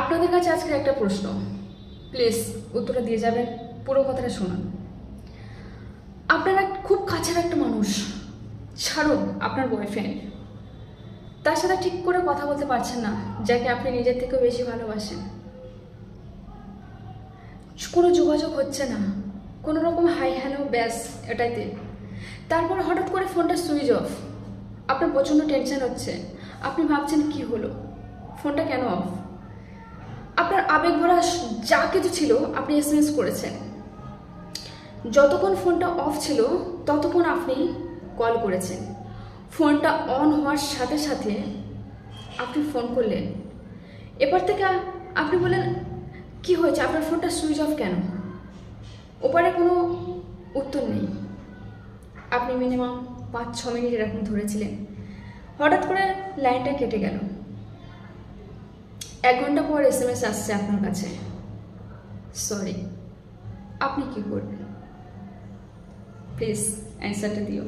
আপনাদের কাছে আজকে একটা প্রশ্ন। প্লিজ, উত্তরটা দিয়ে যাবেন, পুরো কথাটা শুনুন। আপনারা খুব কাছের একটা মানুষ ছাড়ুন আপনার বয়ফ্রেন্ড তার সাথে ঠিক করে কথা বলতে পারছেন না, যাকে আপনি নিজের থেকেও বেশি ভালোবাসেন। কোনো যোগাযোগ হচ্ছে না, কোনো রকম হাই হ্যালো ব্যাস, এটাইতে। তারপর হঠাৎ করে ফোনটা সুইচ অফ আপনার প্রচণ্ড টেনশন হচ্ছে। আপনি ভাবছেন কি হলো? ফোনটা কেন অফ আবেগ ভরা যা কিছু ছিল আপনি এসএমএস করেছেন। যতক্ষণ ফোনটা অফ ছিল, ততক্ষণ আপনি কল করেছেন। ফোনটা অন হওয়ার সাথে সাথে আপনি ফোন করলেন। এবার থেকে আপনি বলেন কি হয়েছে? আপনার ফোনটা সুইচ অফ কেন? ওপারে কোনো উত্তর নেই। আপনি মিনিমাম পাঁচ ছ মিনিট এরকম ধরেছিলেন। হঠাৎ করে লাইনটা কেটে গেল। এক ঘণ্টা পর এস এম এস আসছে আপনার কাছে। সরি আপনি কি করবেন? প্লিজ অ্যান্সারটা দিও।